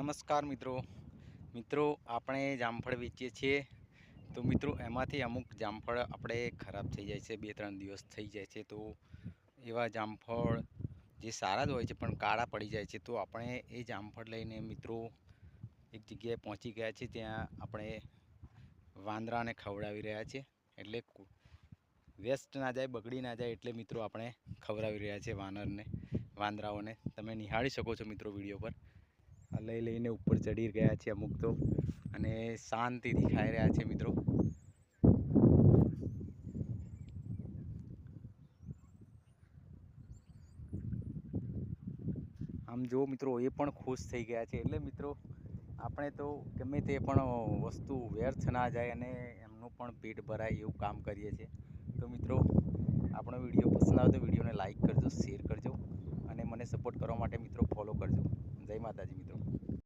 નમસ્કાર મિત્રો. મિત્રો, આપણે જામફળ વેચીએ છીએ. તો મિત્રો, એમાંથી અમુક જામફળ આપણે ખરાબ થઈ જાય છે બે ત્રણ દિવસ થઈ જાય છે, તો એવા જામફળ જે સારા જ હોય છે, પણ કાળા પડી જાય છે, તો આપણે એ જામફળ લઈને મિત્રો એક જગ્યાએ પહોંચી ગયા છે ત્યાં આપણે વાંદરાને ખવડાવી રહ્યા છે એટલે વેસ્ટ ના જાય, બગડી ના જાય એટલે મિત્રો આપણે ખવડાવી રહ્યા છે વાનરને, વાંદરાઓને. તમે નિહાળી શકો છો મિત્રો વીડિયો પર. લઈ લઈને ઉપર ચડી ગયા છે અમુક તો. અને શાંતિથી ખાઈ રહ્યા છે મિત્રો. આમ જો મિત્રો, એ પણ ખુશ થઈ ગયા છે. એટલે મિત્રો, આપણે તો ગમે તે પણ વસ્તુ વ્યર્થ ના જાય અને એમનું પણ પેટ ભરાય એવું કામ કરીએ છીએ. તો મિત્રો, આપણો વીડિયો પસંદ આવે તો વિડીયોને લાઇક કરજો, શેર કરજો અને મને સપોર્ટ કરવા માટે મિત્રો ફોલો કરજો. જય માતાજી મિત્રો.